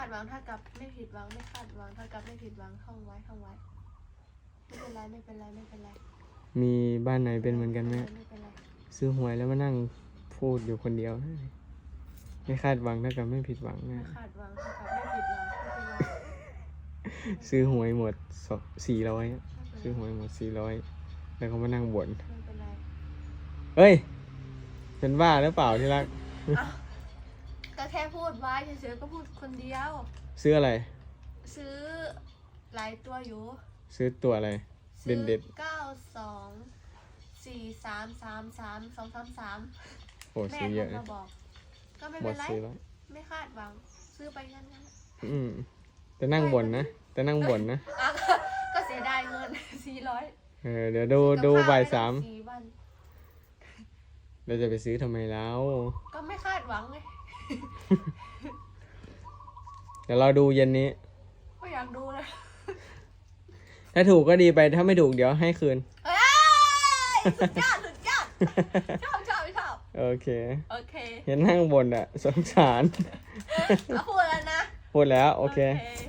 าดหวังถ้ากับไม่ผิดหวังไม่คาดหวังถ้ากับไม่ผิดหวังท่องไว้ท่องไว้ ไม่เป็นไรไม่เป็นไรไม่เป็นไรมีบ้านไหนเป็นเหมือนกันไหมไม่เป็นไรซื้อหวยแล้วมานั่งพูดอยู่คนเดียว ไม่คาดหวังเท่ากับไม่ผิดหวังไม่นะคาดหวังถ้ากับไม่ผิดหวังไม่เป็นไรซื้อหวยหมดสี่ร้อยไม่ซื้อเป็นหไรวยหมดสี่ร้อยแล้วก็มานั่งบ่นไม่เป็นไรเฮ้ย เป็นบ้าหรือเปล่าที่รักอะก็ แค่พูดไว้เฉยๆก็พูดคนเดียว ซื้ออะไร ซื้อหลายตัวอยู่ซื้อตัวอะไรซื้อเด็ดเก้าสองสี่สามสามสามสองสามสามโอ้แม่ซื้อโทเยรอะนะมาบอก ก็ไม่หมเป็ดนไรสี่ร้อยไม่คาดหวัง ซื้อไปงั้นนะอืมแต่นั่งบ่นนะแต่นั่งบ่นนะอะก็เสียดายเงินสี่ร้อยเออเดี๋ยวดูดูบ่ายสามสี่วัน เราจะไปซื้อทำไมแล้ว ก็ไม่คาดหวังไง เดี๋ยวเราดูเย็นนี้ ก็อยากดูนะถ้าถูกก็ดีไปถ้าไม่ถูกเดี๋ยวให้คืน เอ้ยสุดยอดสุดยอดชอบชอบชอบโอเค โอเค เห็นนั่งบนอะสงสาร เอาพูดแล้วนะ พูดแล้ว โอเคโอเค